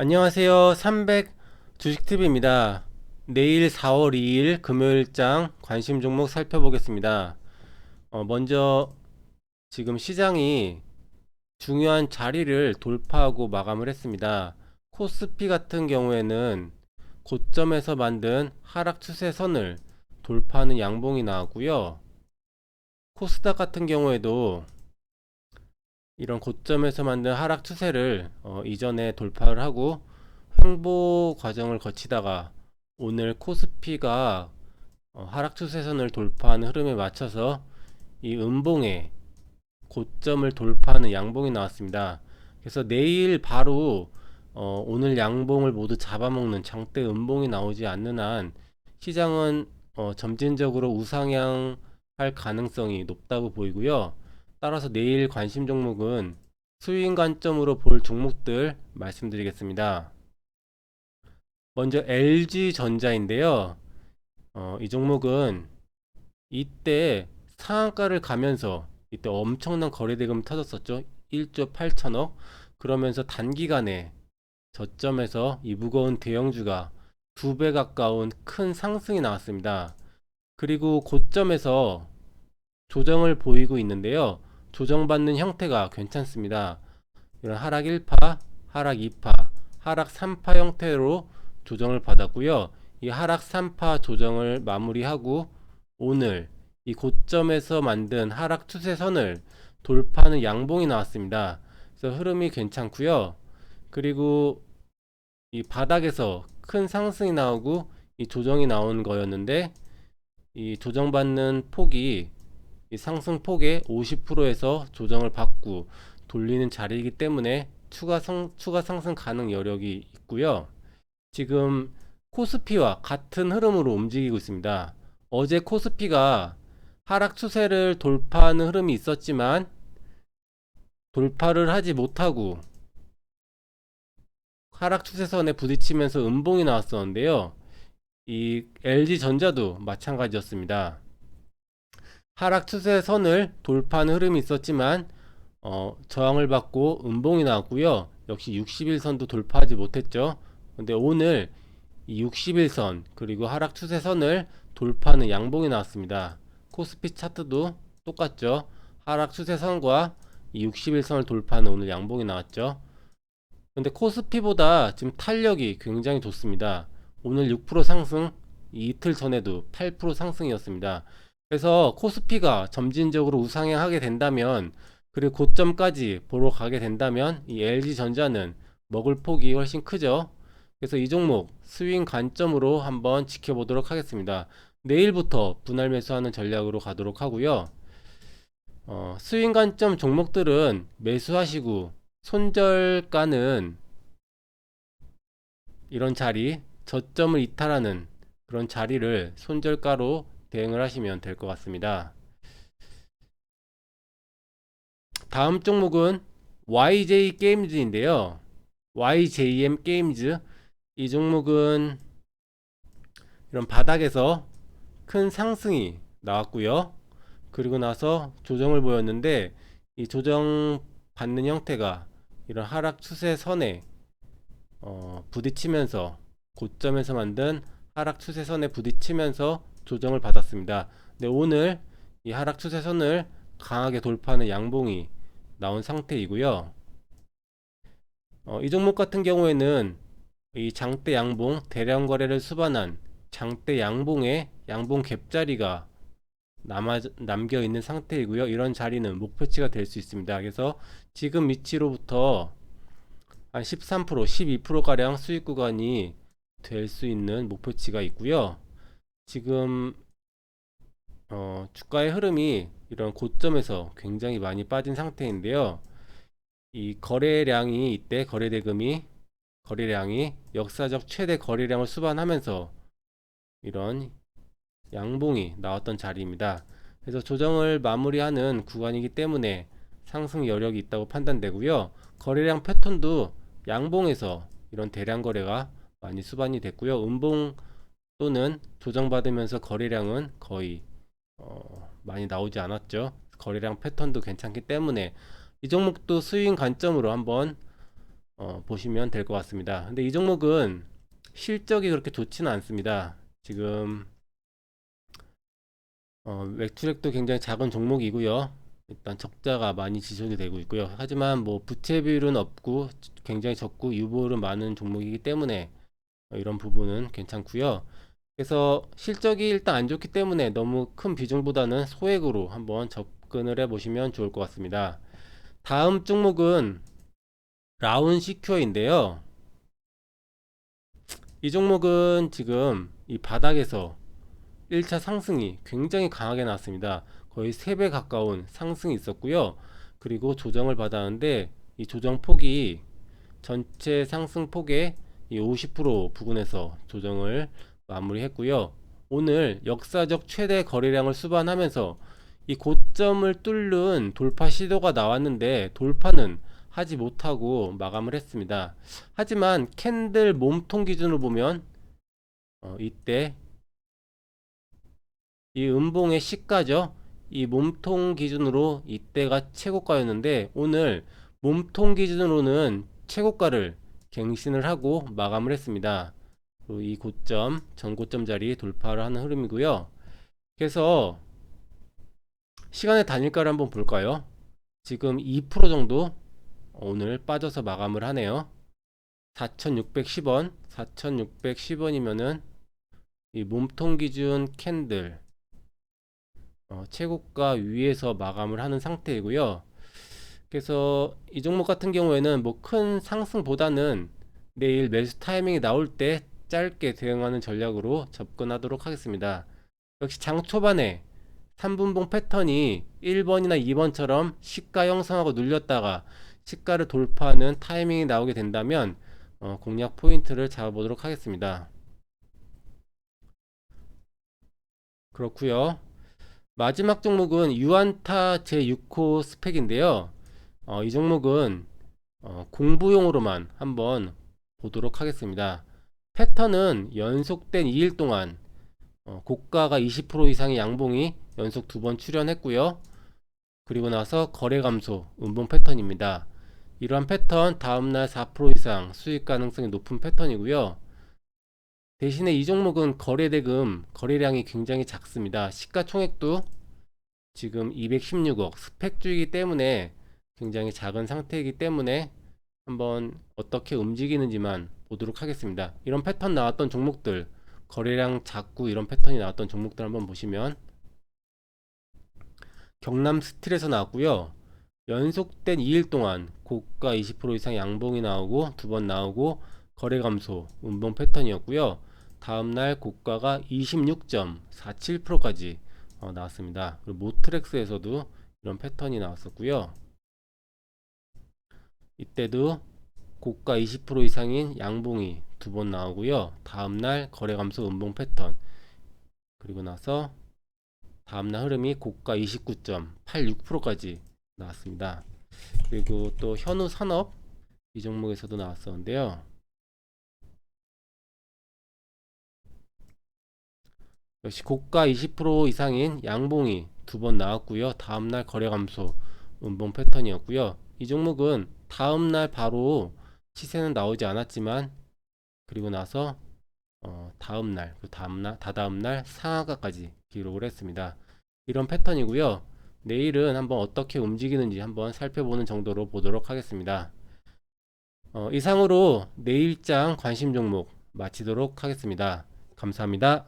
안녕하세요. 300 주식TV입니다. 내일 4월 2일 금요일장 관심 종목 살펴보겠습니다. 어, 먼저 지금 시장이 중요한 자리를 돌파하고 마감을 했습니다. 코스피 같은 경우에는 고점에서 만든 하락 추세선을 돌파하는 양봉이 나왔고요. 코스닥 같은 경우에도 이런 고점에서 만든 하락 추세를 어, 이전에 돌파를 하고 횡보 과정을 거치다가 오늘 코스피가 어, 하락 추세선을 돌파하는 흐름에 맞춰서 이 음봉에 고점을 돌파하는 양봉이 나왔습니다. 그래서 내일 바로 어, 오늘 양봉을 모두 잡아먹는 장대 음봉이 나오지 않는 한 시장은 어, 점진적으로 우상향 할 가능성이 높다고 보이고요. 따라서 내일 관심 종목은 수익 관점으로 볼 종목들 말씀드리겠습니다. 먼저 LG전자인데요. 어, 이 종목은 이때 상한가를 가면서 이때 엄청난 거래대금 터졌었죠. 1조 8천억. 그러면서 단기간에 저점에서 이 무거운 대형주가 두 배 가까운 큰 상승이 나왔습니다. 그리고 고점에서 조정을 보이고 있는데요. 조정받는 형태가 괜찮습니다. 이런 하락 1파, 하락 2파, 하락 3파 형태로 조정을 받았고요. 이 하락 3파 조정을 마무리하고 오늘 이 고점에서 만든 하락 추세선을 돌파하는 양봉이 나왔습니다. 그래서 흐름이 괜찮고요. 그리고 이 바닥에서 큰 상승이 나오고 이 조정이 나온 거였는데 이 조정받는 폭이 이 상승폭의 50%에서 조정을 받고 돌리는 자리이기 때문에 추가, 성, 추가 상승 가능 여력이 있고요. 지금 코스피와 같은 흐름으로 움직이고 있습니다. 어제 코스피가 하락 추세를 돌파하는 흐름이 있었지만 돌파를 하지 못하고 하락 추세선에 부딪히면서 음봉이 나왔었는데요. 이 LG전자도 마찬가지였습니다. 하락 추세 선을 돌파하는 흐름이 있었지만 어, 저항을 받고 음봉이 나왔고요. 역시 60일선도 돌파하지 못했죠. 근데 오늘 이 60일선 그리고 하락 추세 선을 돌파하는 양봉이 나왔습니다. 코스피 차트도 똑같죠. 하락 추세 선과 이 60일선을 돌파하는 오늘 양봉이 나왔죠. 근데 코스피보다 지금 탄력이 굉장히 좋습니다. 오늘 6% 상승, 이틀 전에도 8% 상승이었습니다. 그래서 코스피가 점진적으로 우상향하게 된다면 그리고 고점까지 보러 가게 된다면 이 LG전자는 먹을 폭이 훨씬 크죠. 그래서 이 종목 스윙 관점으로 한번 지켜보도록 하겠습니다. 내일부터 분할 매수하는 전략으로 가도록 하고요. 어, 스윙 관점 종목들은 매수하시고 손절가는 이런 자리 저점을 이탈하는 그런 자리를 손절가로 대응을 하시면 될 것 같습니다. 다음 종목은 YJ 게임즈인데요. YJM 게임즈 이 종목은 이런 바닥에서 큰 상승이 나왔고요. 그리고 나서 조정을 보였는데 이 조정 받는 형태가 이런 하락 추세 선에 어, 부딪히면서 고점에서 만든 하락 추세 선에 부딪히면서 조정을 받았습니다. 네, 오늘 이 하락 추세선을 강하게 돌파하는 양봉이 나온 상태이고요. 어, 이 종목 같은 경우에는 이 장대 양봉 대량 거래를 수반한 장대 양봉의 양봉 갭자리가 남아 남겨 있는 상태이고요. 이런 자리는 목표치가 될 수 있습니다. 그래서 지금 위치로부터 한 13%, 12% 가량 수익 구간이 될 수 있는 목표치가 있고요. 지금 어, 주가의 흐름이 이런 고점에서 굉장히 많이 빠진 상태인데요. 이 거래량이 이때 거래대금이 거래량이 역사적 최대 거래량을 수반하면서 이런 양봉이 나왔던 자리입니다. 그래서 조정을 마무리하는 구간이기 때문에 상승 여력이 있다고 판단되고요. 거래량 패턴도 양봉에서 이런 대량 거래가 많이 수반이 됐고요. 음봉 또는 조정받으면서 거래량은 거의 어, 많이 나오지 않았죠. 거래량 패턴도 괜찮기 때문에 이 종목도 스윙 관점으로 한번 어, 보시면 될 것 같습니다. 근데 이 종목은 실적이 그렇게 좋지는 않습니다. 지금 어, 매출액도 굉장히 작은 종목이고요. 일단 적자가 많이 지속이 되고 있고요. 하지만 뭐 부채 비율은 없고 굉장히 적고 유보율은 많은 종목이기 때문에 어, 이런 부분은 괜찮고요. 그래서 실적이 일단 안 좋기 때문에 너무 큰 비중보다는 소액으로 한번 접근을 해 보시면 좋을 것 같습니다. 다음 종목은 라운 시큐어인데요. 이 종목은 지금 이 바닥에서 1차 상승이 굉장히 강하게 나왔습니다. 거의 3배 가까운 상승이 있었고요. 그리고 조정을 받았는데 이 조정 폭이 전체 상승 폭의 이50% 부근에서 조정을 마무리했고요. 오늘 역사적 최대 거래량을 수반하면서 이 고점을 뚫는 돌파 시도가 나왔는데 돌파는 하지 못하고 마감을 했습니다. 하지만 캔들 몸통 기준으로 보면 어, 이때 이 음봉의 시가죠. 이 몸통 기준으로 이때가 최고가였는데 오늘 몸통 기준으로는 최고가를 갱신을 하고 마감을 했습니다. 그리고 이 고점, 전고점 자리 돌파를 하는 흐름이고요. 그래서 시간의 단일가를 한번 볼까요? 지금 2% 정도 오늘 빠져서 마감을 하네요. 4,610원, 4,610원이면은 이 몸통 기준 캔들 어, 최고가 위에서 마감을 하는 상태이고요. 그래서 이 종목 같은 경우에는 뭐 큰 상승보다는 내일 매수 타이밍이 나올 때 짧게 대응하는 전략으로 접근하도록 하겠습니다. 역시 장 초반에 3분봉 패턴이 1번이나 2번처럼 시가 형성하고 눌렸다가 시가를 돌파하는 타이밍이 나오게 된다면 어, 공략 포인트를 잡아보도록 하겠습니다. 그렇고요. 마지막 종목은 유안타 제6호 스펙인데요. 어, 이 종목은 어, 공부용으로만 한번 보도록 하겠습니다. 패턴은 연속된 2일 동안 어, 고가가 20% 이상의 양봉이 연속 두 번 출현했고요. 그리고 나서 거래 감소, 음봉 패턴입니다. 이러한 패턴 다음날 4% 이상 수익 가능성이 높은 패턴이고요. 대신에 이 종목은 거래 대금, 거래량이 굉장히 작습니다. 시가총액도 지금 216억 스펙주이기 때문에 굉장히 작은 상태이기 때문에 한번 어떻게 움직이는지만 보도록 하겠습니다. 이런 패턴 나왔던 종목들 거래량 작고 이런 패턴이 나왔던 종목들 한번 보시면 경남 스틸에서 나왔고요. 연속된 2일 동안 고가 20% 이상 양봉이 나오고 두 번 나오고 거래 감소 운봉 패턴이었고요. 다음날 고가가 26.47%까지 어, 나왔습니다. 그리고 모트렉스에서도 이런 패턴이 나왔었고요. 이때도 고가 20% 이상인 양봉이 두 번 나오고요. 다음날 거래 감소 음봉 패턴 그리고 나서 다음날 흐름이 고가 29.86%까지 나왔습니다. 그리고 또 현우 산업 이 종목에서도 나왔었는데요. 역시 고가 20% 이상인 양봉이 두 번 나왔고요. 다음날 거래 감소 음봉 패턴이었고요. 이 종목은 다음날 바로 시세는 나오지 않았지만 그리고 나서 어, 다음 날 그 다음 날 다다음 날 상하가까지 기록을 했습니다. 이런 패턴이고요. 내일은 한번 어떻게 움직이는지 한번 살펴보는 정도로 보도록 하겠습니다. 어, 이상으로 내일장 관심 종목 마치도록 하겠습니다. 감사합니다.